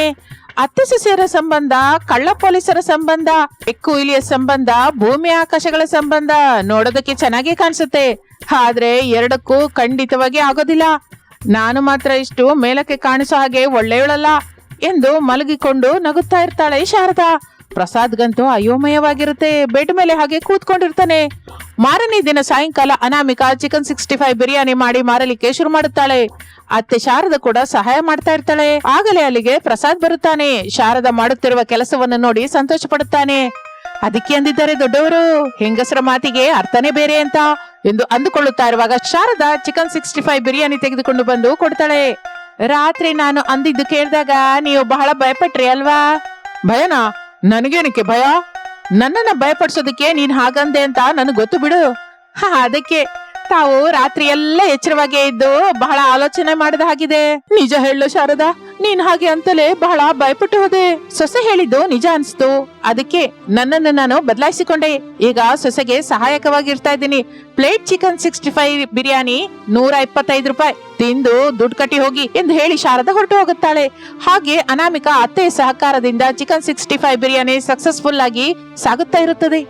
ಅತ್ತೆ ಸೊಸೆಯರ ಸಂಬಂಧ, ಕಳ್ಳ ಪೊಲೀಸರ ಸಂಬಂಧ, ಬೆಕ್ಕು ಇಲಿಯ ಸಂಬಂಧ, ಭೂಮಿ ಆಕಾಶಗಳ ಸಂಬಂಧ ನೋಡೋದಕ್ಕೆ ಚೆನ್ನಾಗಿ ಕಾಣಿಸುತ್ತೆ. ಆದ್ರೆ ಎರಡಕ್ಕೂ ಖಂಡಿತವಾಗಿ ಆಗೋದಿಲ್ಲ. ನಾನು ಮಾತ್ರ ಇಷ್ಟು ಮೇಲಕ್ಕೆ ಕಾಣಿಸೋ ಹಾಗೆ ಒಳ್ಳೆಯವಳಲ್ಲ ಎಂದು ಮಲಗಿಕೊಂಡು ನಗುತ್ತಾ ಇರ್ತಾಳೆ ಶಾರದಾ. ಪ್ರಸಾದ್ಗಂತೂ ಅಯೋಮಯವಾಗಿರುತ್ತೆ. ಬೆಡ್ ಮೇಲೆ ಹಾಗೆ ಕೂತ್ಕೊಂಡಿರ್ತಾನೆ. ಮಾರನೇ ದಿನ ಸಾಯಂಕಾಲ Anamika chicken sixty five biryani ಮಾಡಿ ಮಾರಲಿಕ್ಕೆ ಶುರು ಮಾಡುತ್ತಾಳೆ. ಅತ್ತೆ ಶಾರದ ಕೂಡ ಸಹಾಯ ಮಾಡ್ತಾ ಇರ್ತಾಳೆ. ಆಗಲೇ ಅಲ್ಲಿಗೆ ಪ್ರಸಾದ್ ಬರುತ್ತಾನೆ. ಶಾರದ ಮಾಡುತ್ತಿರುವ ಕೆಲಸವನ್ನು ನೋಡಿ ಸಂತೋಷ ಪಡುತ್ತಾನೆ. ಅದಕ್ಕೆ ಅಂದಿದ್ದಾರೆ ದೊಡ್ಡವರು? ಹೆಂಗಸರ ಮಾತಿಗೆ ಅರ್ಥನೇ ಬೇರೆ ಅಂತ. ಎಂದು ಅಂದುಕೊಳ್ಳುತ್ತಾ ಇರುವಾಗ Sharada chicken sixty five biryani ತೆಗೆದುಕೊಂಡು ಬಂದು ಕೊಡ್ತಾಳೆ. ರಾತ್ರಿ ನಾನು ಅಂದಿದ್ದು ಕೇಳಿದಾಗ ನೀವು ಬಹಳ ಭಯಪಟ್ರಿ ಅಲ್ವಾ? ಭಯನಾ? ನನಗೇನಕ್ಕೆ ಭಯ? ನನ್ನನ್ನ ಭಯಪಡಿಸೋದಕ್ಕೆ ನೀನ್ ಹಾಗಂದೆ ಅಂತ ನನಗೆ ಗೊತ್ತು ಬಿಡು. ಅದಕ್ಕೆ ತಾವು ರಾತ್ರಿ ಎಲ್ಲ ಎಚ್ಚರವಾಗೇ ಇದ್ದು ಬಹಳ ಆಲೋಚನೆ ಮಾಡಿದ ಹಾಗಿದೆ. ನಿಜ ಹೇಳು ಶಾರದಾ. ನೀನ್ ಹಾಗೆ ಅಂತಲೇ ಬಹಳ ಭಯಪಟ್ಟು ಹೋದೆ ಸೊಸೆ ಹೇಳಿದ್ದು ನಿಜ ಅನ್ಸ್ತು. ಅದಕ್ಕೆ ನನ್ನನ್ನು ನಾನು ಬದಲಾಯಿಸಿಕೊಂಡೆ. ಈಗ ಸೊಸೆಗೆ ಸಹಾಯಕವಾಗಿರ್ತಾ ಇದ್ದೀನಿ. Plate chicken sixty five biryani ನೂರ ಇಪ್ಪತ್ತೈದು ರೂಪಾಯಿ. ತಿಂದು ದುಡ್ಡು ಕಟ್ಟಿ ಹೋಗಿ ಎಂದು ಹೇಳಿ ಶಾರದಾ ಹೊರಟು ಹೋಗುತ್ತಾಳೆ. ಹಾಗೆ ಅನಾಮಿಕ ಅತ್ತೆ ಸಹಕಾರದಿಂದ chicken sixty five biryani successful ಆಗಿ ಸಾಗುತ್ತಾ ಇರುತ್ತದೆ.